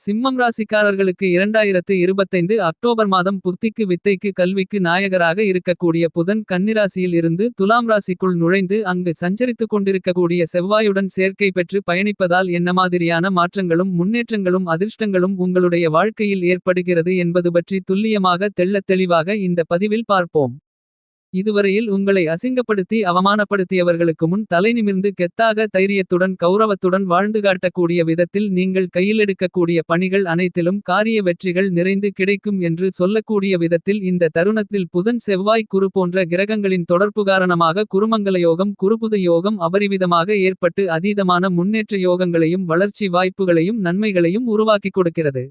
சிம்மம் ராசிக்காரர்களுக்கு இரண்டாயிரத்து இருபத்தைந்து அக்டோபர் மாதம் புத்திக்கு வித்தைக்கு கல்விக்கு நாயகராக இருக்கக்கூடிய புதன் கன்னிராசியில் இருந்து துலாம் ராசிக்குள் நுழைந்து அங்கு சஞ்சரித்துக் கொண்டிருக்கக்கூடிய செவ்வாயுடன் சேர்க்கை பெற்று பயணிப்பதால் என்ன மாதிரியான மாற்றங்களும் முன்னேற்றங்களும் அதிர்ஷ்டங்களும் உங்களுடைய வாழ்க்கையில் ஏற்படுகிறது என்பது பற்றி துல்லியமாக தெள்ளத் தெளிவாக இந்த பதிவில் பார்ப்போம். இதுவரையில் உங்களை அசிங்கப்படுத்தி அவமானப்படுத்தியவர்களுக்கு முன் தலைநிமிர்ந்து கெத்தாக தைரியத்துடன் கௌரவத்துடன் வாழ்ந்து காட்டக்கூடிய விதத்தில் நீங்கள் கையிலெடுக்கக்கூடிய பணிகள் அனைத்திலும் காரிய வெற்றிகள் நிறைந்து கிடைக்கும் என்று சொல்லக்கூடிய விதத்தில் இந்த தருணத்தில் புதன் செவ்வாய் குரு போன்ற கிரகங்களின் தொடர்பு காரணமாக குருமங்கல யோகம் குருபுத யோகம் அபரிவிதமாக ஏற்பட்டு அதீதமான முன்னேற்ற யோகங்களையும் வளர்ச்சி வாய்ப்புகளையும் நன்மைகளையும் உருவாக்கிக் கொடுக்கிறது.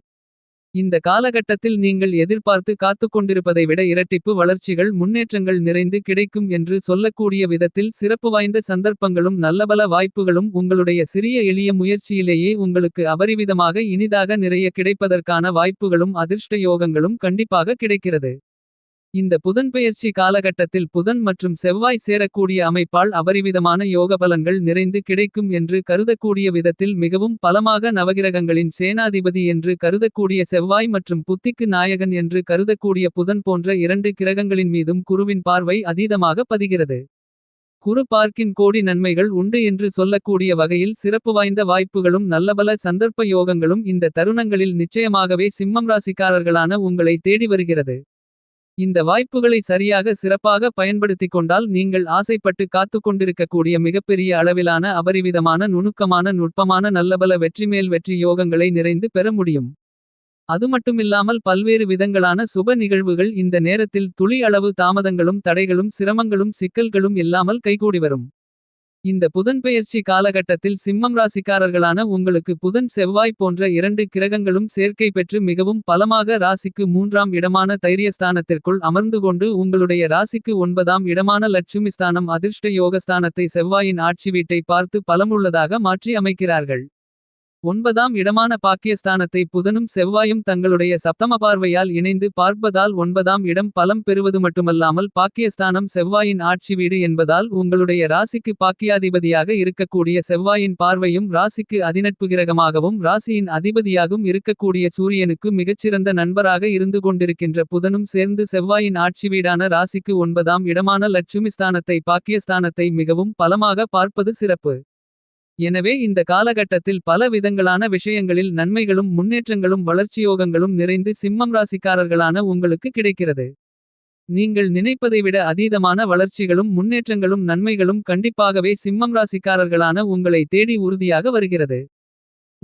இந்த காலகட்டத்தில் நீங்கள் எதிர்பார்த்து காத்துக்கொண்டிருப்பதை விட இரட்டிப்பு வளர்ச்சிகள் முன்னேற்றங்கள் நிறைந்து கிடைக்கும் என்று சொல்லக்கூடிய விதத்தில் சிறப்பு வாய்ந்த சந்தர்ப்பங்களும் நல்லபல வாய்ப்புகளும் உங்களுடைய சிறிய எளிய முயற்சியிலேயே உங்களுக்கு அபரிவிதமாக இனிதாக நிறைய கிடைப்பதற்கான வாய்ப்புகளும் அதிர்ஷ்ட யோகங்களும் கண்டிப்பாக கிடைக்கிறது. இந்த புதன்பெயர்ச்சி காலகட்டத்தில் புதன் மற்றும் செவ்வாய் சேரக்கூடிய அமைப்பால் அபரிவிதமான யோகபலன்கள் நிறைந்து கிடைக்கும் என்று கருதக்கூடிய விதத்தில் மிகவும் பலமாக நவகிரகங்களின் சேனாதிபதி என்று கருதக்கூடிய செவ்வாய் மற்றும் புத்திக்கு நாயகன் என்று கருதக்கூடிய புதன் போன்ற இரண்டு கிரகங்களின் மீதும் குருவின் பார்வை அதீதமாக பதிகிறது. குரு பார்க்கின் கோடி நன்மைகள் உண்டு என்று சொல்லக்கூடிய வகையில் சிறப்பு வாய்ந்த வாய்ப்புகளும் நல்லபல சந்தர்ப்ப யோகங்களும் இந்த தருணங்களில் நிச்சயமாகவே சிம்மம் ராசிக்காரர்களான உங்களை தேடி வருகிறது. இந்த வாய்ப்புகளை சரியாக சிறப்பாக பயன்படுத்திக் கொண்டால் நீங்கள் ஆசைப்பட்டு காத்து கொண்டிருக்கக்கூடிய மிகப்பெரிய அளவிலான அபரிவிதமான நுணுக்கமான நுட்பமான நல்லபல வெற்றிமேல் வெற்றி யோகங்களை நிறைந்து பெற முடியும். அதுமட்டுமில்லாமல் பல்வேறு விதங்களான சுப நிகழ்வுகள் இந்த நேரத்தில் துளி அளவு தாமதங்களும் தடைகளும் சிரமங்களும் சிக்கல்களும் இல்லாமல் கைகூடி வரும். இந்த புதன்பெயர்ச்சி காலகட்டத்தில் சிம்மம் ராசிக்காரர்களான உங்களுக்கு புதன் செவ்வாய் போன்ற இரண்டு கிரகங்களும் சேர்க்கை பெற்று மிகவும் பலமாக ராசிக்கு மூன்றாம் இடமான தைரியஸ்தானத்திற்குள் அமர்ந்து கொண்டு உங்களுடைய ராசிக்கு ஒன்பதாம் இடமான லட்சுமி ஸ்தானம் அதிர்ஷ்ட யோகஸ்தானத்தை செவ்வாயின் ஆட்சி வீட்டை பார்த்து பலமுள்ளதாக மாற்றி அமைக்கிறார்கள். ஒன்பதாம் இடமான பாக்கியஸ்தானத்தை புதனும் செவ்வாயும் தங்களுடைய சப்தம பார்வையால் இணைந்து பார்ப்பதால் ஒன்பதாம் இடம் பலம் பெறுவது மட்டுமல்லாமல் பாக்கியஸ்தானம் செவ்வாயின் ஆட்சி வீடு என்பதால் உங்களுடைய ராசிக்கு பாக்கியாதிபதியாக இருக்கக்கூடிய செவ்வாயின் பார்வையும் ராசிக்கு அதிநட்புகிரகமாகவும் ராசியின் அதிபதியாகவும் இருக்கக்கூடிய சூரியனுக்கு மிகச்சிறந்த நண்பராக இருந்து கொண்டிருக்கின்ற புதனும் சேர்ந்து செவ்வாயின் ஆட்சி வீடான ராசிக்கு ஒன்பதாம் இடமான லட்சுமி ஸ்தானத்தை பாக்கியஸ்தானத்தை மிகவும் பலமாக பார்ப்பது சிறப்பு. எனவே இந்த காலகட்டத்தில் பல விதங்களான விஷயங்களில் நன்மைகளும் முன்னேற்றங்களும் வளர்ச்சியோகங்களும் நிறைந்து சிம்மம் ராசிக்காரர்களான உங்களுக்கு கிடைக்கிறது. நீங்கள் நினைப்பதை விட அதீதமான வளர்ச்சிகளும் முன்னேற்றங்களும் நன்மைகளும் கண்டிப்பாகவே சிம்மம் ராசிக்காரர்களான உங்களை தேடி உறுதியாக வருகிறது.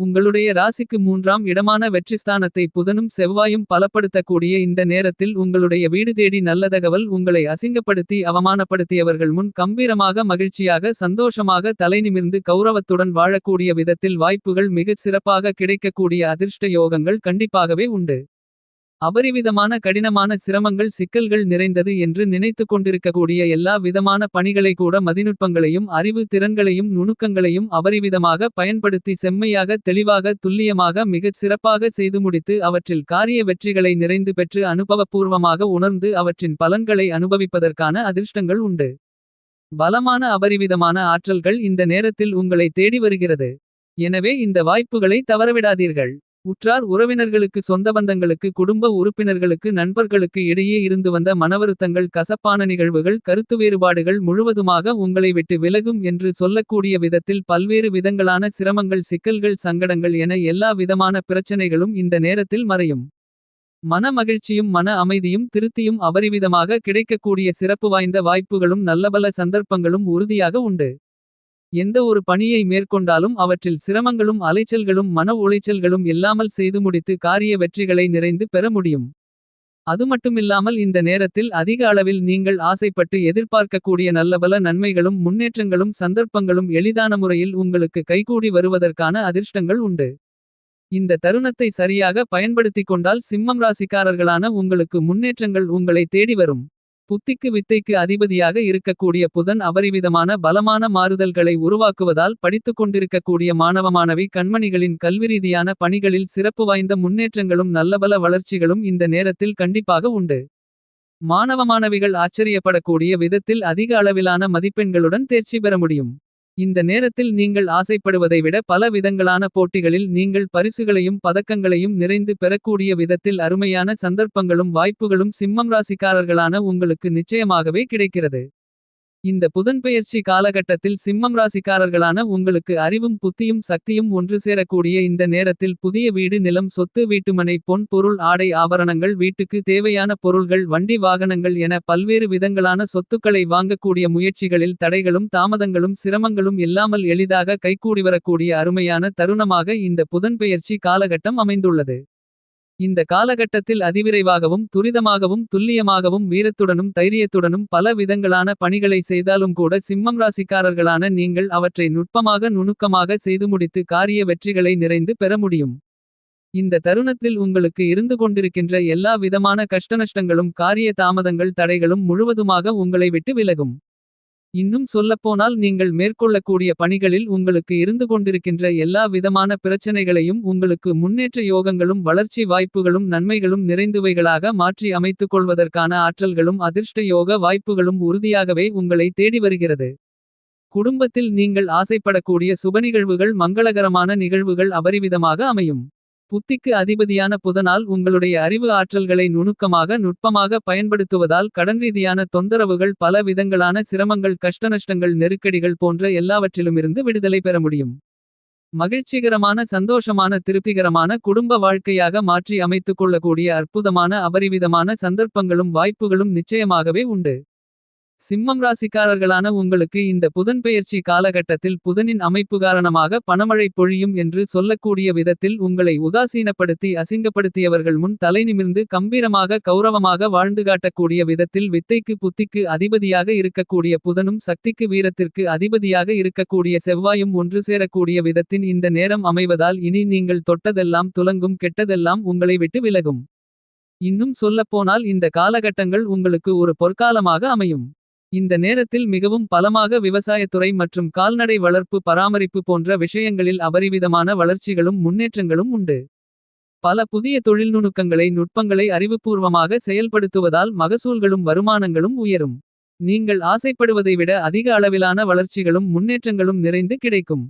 உங்களுடைய ராசிக்கு மூன்றாம் இடமான வெற்றிஸ்தானத்தை புதனும் செவ்வாயும் பலப்படுத்தக்கூடிய இந்த நேரத்தில் உங்களுடைய வீடு தேடி நல்ல தகவல் உங்களை அசிங்கப்படுத்தி அவமானப்படுத்தியவர்கள் முன் கம்பீரமாக மகிழ்ச்சியாக சந்தோஷமாக தலைநிமிர்ந்து கௌரவத்துடன் வாழக்கூடிய விதத்தில் வாய்ப்புகள் மிகச் சிறப்பாக கிடைக்கக்கூடிய அதிர்ஷ்ட யோகங்கள் கண்டிப்பாகவே உண்டு. அபரிவிதமான கடினமான சிரமங்கள் சிக்கல்கள் நிறைந்தது என்று நினைத்துக் கொண்டிருக்கக்கூடிய எல்லா விதமான பணிகளை கூட மதிநுட்பங்களையும் அறிவு திறன்களையும் நுணுக்கங்களையும் அபரிவிதமாக பயன்படுத்தி செம்மையாக தெளிவாக துல்லியமாக மிகச் சிறப்பாக செய்து முடித்து அவற்றில் காரிய வெற்றிகளை நிறைந்து பெற்று அனுபவபூர்வமாக உணர்ந்து அவற்றின் பலன்களை அனுபவிப்பதற்கான அதிர்ஷ்டங்கள் உண்டு. பலமான அபரிவிதமான ஆற்றல்கள் இந்த நேரத்தில் உங்களை தேடி வருகிறது. எனவே இந்த வாய்ப்புகளை தவறவிடாதீர்கள். உற்றார் உறவினர்களுக்கு சொந்த பந்தங்களுக்கு குடும்ப உறுப்பினர்களுக்கு நண்பர்களுக்கு இடையே இருந்து வந்த மனவருத்தங்கள் கசப்பான நிகழ்வுகள் கருத்து வேறுபாடுகள் முழுவதுமாக உங்களை விட்டு விலகும் என்று சொல்லக்கூடிய விதத்தில் பல்வேறு விதங்களான சிரமங்கள் சிக்கல்கள் சங்கடங்கள் என எல்லா விதமான பிரச்சனைகளும் இந்த நேரத்தில் மறையும். மன மகிழ்ச்சியும் மன அமைதியும் திருப்தியும் அபரிவிதமாக கிடைக்கக்கூடிய சிறப்பு வாய்ந்த வாய்ப்புகளும் நல்லபல சந்தர்ப்பங்களும் உறுதியாக உண்டு. எந்த ஒரு பணியை மேற்கொண்டாலும் அவற்றில் சிரமங்களும் அலைச்சல்களும் மன உளைச்சல்களும் இல்லாமல் செய்து முடித்து காரிய வெற்றிகளை நிறைந்து பெற முடியும். அதுமட்டுமில்லாமல் இந்த நேரத்தில் அதிக அளவில் நீங்கள் ஆசைப்பட்டு எதிர்பார்க்கக்கூடிய நல்லபல நன்மைகளும் முன்னேற்றங்களும் சந்தர்ப்பங்களும் எளிதான முறையில் உங்களுக்கு கைகூடி வருவதற்கான அதிர்ஷ்டங்கள் உண்டு. இந்த தருணத்தை சரியாக பயன்படுத்திக் கொண்டால் சிம்மம் ராசிக்காரர்களான உங்களுக்கு முன்னேற்றங்கள் உங்களை தேடி வரும். புத்திக்கு வித்தைக்கு அதிபதியாக இருக்கக்கூடிய புதன் அபரிவிதமான பலமான மாறுதல்களை உருவாக்குவதால் படித்துக் கொண்டிருக்கக்கூடிய மாணவ மாணவி கண்மணிகளின் கல்விரீதியான பணிகளில் சிறப்பு வாய்ந்த முன்னேற்றங்களும் நல்லபல வளர்ச்சிகளும் இந்த நேரத்தில் கண்டிப்பாக உண்டு. மாணவ மாணவிகள் ஆச்சரியப்படக்கூடிய விதத்தில் அதிக அளவிலான மதிப்பெண்களுடன் தேர்ச்சி பெற முடியும். இந்த நேரத்தில் நீங்கள் ஆசைப்படுவதை விட பல விதங்களான போட்டிகளில் நீங்கள் பரிசுகளையும் பதக்கங்களையும் நிறைந்து பெறக்கூடிய விதத்தில் அருமையான சந்தர்ப்பங்களும் வாய்ப்புகளும் சிம்மம் ராசிக்காரர்களான உங்களுக்கு நிச்சயமாகவே கிடைக்கிறது. இந்த புதன்பெயர்ச்சி காலகட்டத்தில் சிம்மம் ராசிக்காரர்களான உங்களுக்கு அறிவும் புத்தியும் சக்தியும் ஒன்று சேரக்கூடிய இந்த நேரத்தில் புதிய வீடு நிலம் சொத்து வீட்டுமனை பொன் பொருள் ஆடை ஆபரணங்கள் வீட்டுக்கு தேவையான பொருள்கள் வண்டி வாகனங்கள் என பல்வேறு விதங்களான சொத்துக்களை வாங்கக்கூடிய முயற்சிகளில் தடைகளும் தாமதங்களும் சிரமங்களும் இல்லாமல் எளிதாக கைகூடிவரக்கூடிய அருமையான தருணமாக இந்த புதன்பெயர்ச்சி காலகட்டம் அமைந்துள்ளது. இந்த காலகட்டத்தில் அதிவிரைவாகவும் துரிதமாகவும் துல்லியமாகவும் வீரத்துடனும் தைரியத்துடனும் பல விதங்களான பணிகளை செய்தாலும் கூட சிம்மம் ராசிக்காரர்களான நீங்கள் அவற்றை நுட்பமாக நுணுக்கமாக செய்து முடித்து காரிய வெற்றிகளை நிறைந்து பெற முடியும். இந்த தருணத்தில் உங்களுக்கு இருந்து கொண்டிருக்கின்ற எல்லா விதமான கஷ்டநஷ்டங்களும் காரிய தாமதங்கள் தடைகளும் முழுவதுமாக உங்களை விட்டு விலகும். இன்னும் சொல்லப்போனால் நீங்கள் மேற்கொள்ளக்கூடிய பணிகளில் உங்களுக்கு இருந்து கொண்டிருக்கின்ற எல்லா விதமான பிரச்சனைகளையும் உங்களுக்கு முன்னேற்ற யோகங்களும் வளர்ச்சி வாய்ப்புகளும் நன்மைகளும் நிறைந்துவைகளாக மாற்றி அமைத்துக் கொள்வதற்கான ஆற்றல்களும் அதிர்ஷ்ட யோக வாய்ப்புகளும் உறுதியாகவே உங்களை தேடி வருகிறது. குடும்பத்தில் நீங்கள் ஆசைப்படக்கூடிய சுபநிகழ்வுகள் மங்களகரமான நிகழ்வுகள் அபரிவிதமாக அமையும். புத்திக்கு அதிபதியான புதனால் உங்களுடைய அறிவு ஆற்றல்களை நுணுக்கமாக நுட்பமாக பயன்படுத்துவதால் கடன்ரீதியான தொந்தரவுகள் பல விதங்களான சிரமங்கள் கஷ்டநஷ்டங்கள் நெருக்கடிகள் போன்ற எல்லாவற்றிலுமிருந்து விடுதலை பெற முடியும். மகிழ்ச்சிகரமான சந்தோஷமான திருப்திகரமான குடும்ப வாழ்க்கையாக மாற்றி அமைத்துக் கொள்ளக்கூடிய அற்புதமான அபரிவிதமான சந்தர்ப்பங்களும் வாய்ப்புகளும் நிச்சயமாகவே உண்டு. சிம்மம் ராசிக்காரர்களான உங்களுக்கு இந்த புதன்பெயர்ச்சி காலகட்டத்தில் புதனின் அமைப்பு காரணமாக பணமழை பொழியும் என்று சொல்லக்கூடிய விதத்தில் உங்களை உதாசீனப்படுத்தி அசிங்கப்படுத்தியவர்கள் முன் தலைநிமிர்ந்து கம்பீரமாக கௌரவமாக வாழ்ந்து காட்டக்கூடிய விதத்தில் வித்தைக்கு புத்திக்கு அதிபதியாக இருக்கக்கூடிய புதனும் சக்திக்கு வீரத்திற்கு அதிபதியாக இருக்கக்கூடிய செவ்வாயும் ஒன்று சேரக்கூடிய விதத்தின் இந்த நேரம் அமைவதால் இனி நீங்கள் தொட்டதெல்லாம் துலங்கும் கெட்டதெல்லாம் உங்களை விட்டு விலகும். இன்னும் சொல்லப்போனால் இந்த காலகட்டங்கள் உங்களுக்கு ஒரு பொற்காலமாக அமையும். இந்த நேரத்தில் மிகவும் பலமாக விவசாயத்துறை மற்றும் கால்நடை வளர்ப்பு பராமரிப்பு போன்ற விஷயங்களில் அபரிவிதமான வளர்ச்சிகளும் முன்னேற்றங்களும் உண்டு. பல புதிய தொழில்நுணுக்கங்களை நுட்பங்களை அறிவுபூர்வமாக செயல்படுத்துவதால் மகசூல்களும் வருமானங்களும் உயரும். நீங்கள் ஆசைப்படுவதை விட அதிக அளவிலான வளர்ச்சிகளும் முன்னேற்றங்களும் நிறைந்து கிடைக்கும்.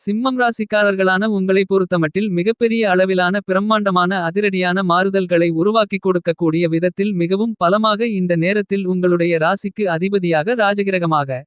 சிம்மம் ராசிக்காரர்களான உங்களை பொறுத்தமட்டில் மிகப்பெரிய அளவிலான பிரம்மாண்டமான அதிரடியான மாறுதல்களை உருவாக்கிக் கொடுக்கக்கூடிய விதத்தில் மிகவும் பலமாக இந்த நேரத்தில் உங்களுடைய ராசிக்கு அதிபதியாக ராஜகிரகமாக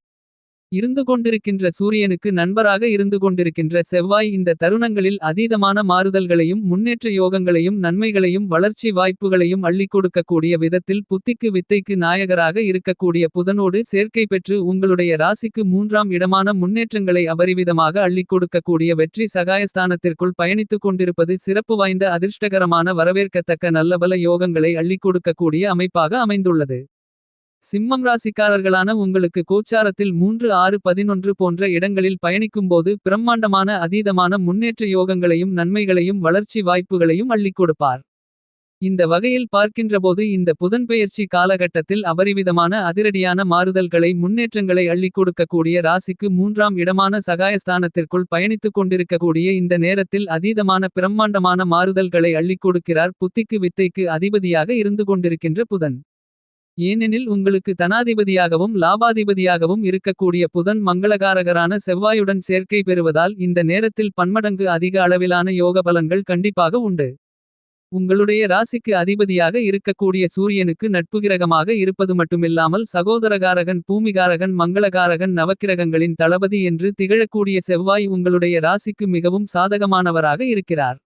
இருந்து கொண்டிருக்கின்ற சூரியனுக்கு நண்பராக இருந்து கொண்டிருக்கின்ற செவ்வாய் இந்த தருணங்களில் அதீதமான மாறுதல்களையும் முன்னேற்ற யோகங்களையும் நன்மைகளையும் வளர்ச்சி வாய்ப்புகளையும் அள்ளிக் கொடுக்கக்கூடிய விதத்தில் புத்திக்கு வித்தைக்கு நாயகராக இருக்கக்கூடிய புதனோடு சேர்க்கை பெற்று உங்களுடைய ராசிக்கு மூன்றாம் இடமான முன்னேற்றங்களை அபரிவிதமாக அள்ளிக் கொடுக்கக்கூடிய வெற்றி சகாயஸ்தானத்திற்குள் பயணித்துக் கொண்டிருப்பது சிறப்பு வாய்ந்த அதிர்ஷ்டகரமான வரவேற்கத்தக்க நல்லபல யோகங்களை அள்ளிக் கொடுக்கக்கூடிய அமைப்பாக அமைந்துள்ளது. சிம்மம் ராசிக்காரர்களான உங்களுக்கு கோச்சாரத்தில் மூன்று ஆறு பதினொன்று போன்ற இடங்களில் பயணிக்கும்போது பிரம்மாண்டமான அதீதமான முன்னேற்ற யோகங்களையும் நன்மைகளையும் வளர்ச்சி வாய்ப்புகளையும் அள்ளிக் கொடுப்பார். இந்த வகையில் பார்க்கின்றபோது இந்த புதன்பெயர்ச்சி காலகட்டத்தில் அபரிவிதமான அதிரடியான மாறுதல்களை முன்னேற்றங்களை அள்ளிக் கொடுக்கக்கூடிய ராசிக்கு மூன்றாம் இடமான சகாயஸ்தானத்திற்குள் பயணித்துக் கொண்டிருக்கக்கூடிய இந்த நேரத்தில் அதீதமான பிரம்மாண்டமான மாறுதல்களை அள்ளிக் கொடுக்கிறார் புத்திக்கு வித்தைக்கு அதிபதியாக இருந்து கொண்டிருக்கின்ற புதன். ஏனெனில் உங்களுக்கு தனாதிபதியாகவும் லாபாதிபதியாகவும் இருக்கக்கூடிய புதன் மங்களகாரகரான செவ்வாயுடன் சேர்க்கை பெறுவதால் இந்த நேரத்தில் பன்மடங்கு அதிக அளவிலான யோக பலன்கள் கண்டிப்பாக உண்டு. உங்களுடைய ராசிக்கு அதிபதியாக இருக்கக்கூடிய சூரியனுக்கு நட்புகிரகமாக இருப்பது மட்டுமில்லாமல் சகோதரகாரகன் பூமிகாரகன் மங்களகாரகன் நவக்கிரகங்களின் தளபதி என்று திகழக்கூடிய செவ்வாய் உங்களுடைய ராசிக்கு மிகவும் சாதகமானவராக இருக்கிறார்.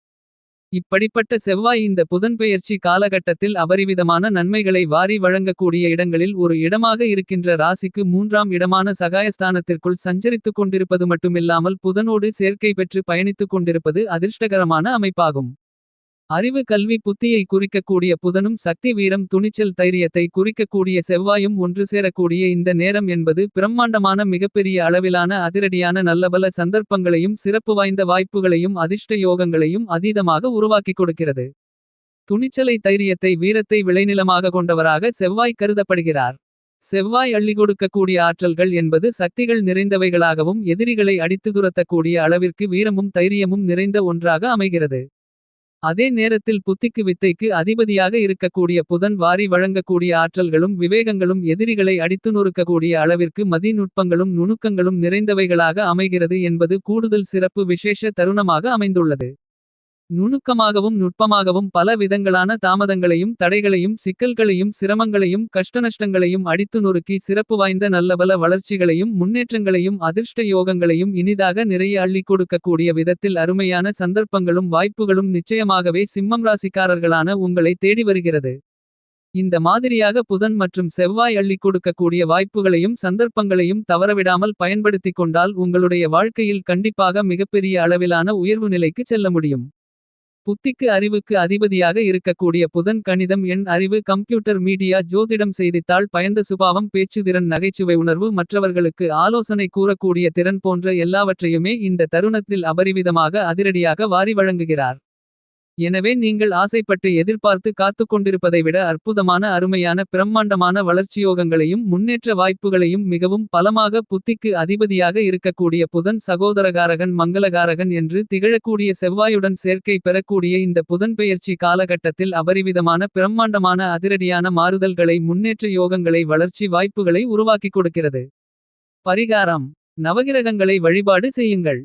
இப்படிப்பட்ட செவ்வாய் இந்த புதன்பெயர்ச்சி காலகட்டத்தில் அபரிவிதமான நன்மைகளை வாரி வழங்கக்கூடிய இடங்களில் ஒரு இடமாக இருக்கின்ற ராசிக்கு மூன்றாம் இடமான சகாயஸ்தானத்திற்குள் சஞ்சரித்துக் கொண்டிருப்பது மட்டுமில்லாமல் புதனோடு சேர்க்கை பெற்று பயணித்துக் கொண்டிருப்பது அதிர்ஷ்டகரமான அமைப்பாகும். அறிவு கல்வி புத்தியை குறிக்கக்கூடிய புதனும் சக்தி வீரம் துணிச்சல் தைரியத்தை குறிக்கக்கூடிய செவ்வாயும் ஒன்று சேரக்கூடிய இந்த நேரம் என்பது பிரம்மாண்டமான மிகப்பெரிய அளவிலான அதிரடியான நல்லபல சந்தர்ப்பங்களையும் சிறப்பு வாய்ந்த வாய்ப்புகளையும் அதிர்ஷ்ட யோகங்களையும் அதீதமாக உருவாக்கிக் கொடுக்கிறது. துணிச்சலை தைரியத்தை வீரத்தை விளைநிலமாக கொண்டவராக செவ்வாய் கருதப்படுகிறார். செவ்வாய் அள்ளி கொடுக்கக்கூடிய ஆற்றல்கள் என்பது சக்திகள் நிறைந்தவைகளாகவும் எதிரிகளை அடித்து துரத்தக்கூடிய அளவிற்கு வீரமும் தைரியமும் நிறைந்த ஒன்றாக அமைகிறது. அதே நேரத்தில் புத்திக்கு வித்தைக்கு அதிபதியாக இருக்கக்கூடிய புதன் வாரி வழங்கக்கூடிய ஆற்றல்களும் விவேகங்களும் எதிரிகளை அடித்து நொறுக்கக்கூடிய அளவிற்கு மதிநுட்பங்களும் நுணுக்கங்களும் நிறைந்தவைகளாக அமைகிறது என்பது கூடுதல் சிறப்பு விசேஷ தருணமாக அமைந்துள்ளது. நுணுக்கமாகவும் நுட்பமாகவும் பல விதங்களான தாமதங்களையும் தடைகளையும் சிக்கல்களையும் சிரமங்களையும் கஷ்டநஷ்டங்களையும் அடித்து நொறுக்கி சிறப்பு வாய்ந்த நல்லபல வளர்ச்சிகளையும் முன்னேற்றங்களையும் அதிர்ஷ்ட யோகங்களையும் இனிதாக நிறைய அள்ளிக் கொடுக்கக்கூடிய விதத்தில் அருமையான சந்தர்ப்பங்களும் வாய்ப்புகளும் நிச்சயமாகவே சிம்மம் ராசிக்காரர்களான உங்களை தேடி வருகிறது. இந்த மாதிரியாக புதன் மற்றும் செவ்வாய் அள்ளிக் கொடுக்கக்கூடிய வாய்ப்புகளையும் சந்தர்ப்பங்களையும் தவறவிடாமல் பயன்படுத்திக் கொண்டால் உங்களுடைய வாழ்க்கையில் கண்டிப்பாக மிகப்பெரிய அளவிலான உயர்வு நிலைக்கு செல்ல முடியும். புத்திக்கு அறிவுக்கு அதிபதியாக இருக்கக்கூடிய புதன் கணிதம் எண் அறிவு. கம்ப்யூட்டர் மீடியா ஜோதிடம் செய்தித்தாள் பயந்த சுபாவம். பேச்சுதிறன் நகைச்சுவை உணர்வு. மற்றவர்களுக்கு ஆலோசனை கூறக்கூடிய திறன் போன்ற எல்லாவற்றையுமே இந்த தருணத்தில் அபரிவிதமாக அதிரடியாக வாரி வழங்குகிறார். எனவே நீங்கள் ஆசைப்பட்டு எதிர்பார்த்து காத்துக் கொண்டிருப்பதை விட அற்புதமான அருமையான பிரம்மாண்டமான வளர்ச்சியோகங்களையும் முன்னேற்ற வாய்ப்புகளையும் மிகவும் பலமாக புத்திக்கு அதிபதியாக இருக்கக்கூடிய புதன் சகோதரகாரகன் மங்களகாரகன் என்று திகழக்கூடிய செவ்வாயுடன் சேர்க்கை பெறக்கூடிய இந்த புதன் பெயர்ச்சி காலகட்டத்தில் அபரிவிதமான பிரம்மாண்டமான அதிரடியான மாறுதல்களை முன்னேற்ற யோகங்களை வளர்ச்சி வாய்ப்புகளை உருவாக்கிக் கொடுக்கிறது. பரிகாரம் நவகிரகங்களை வழிபாடு செய்யுங்கள்.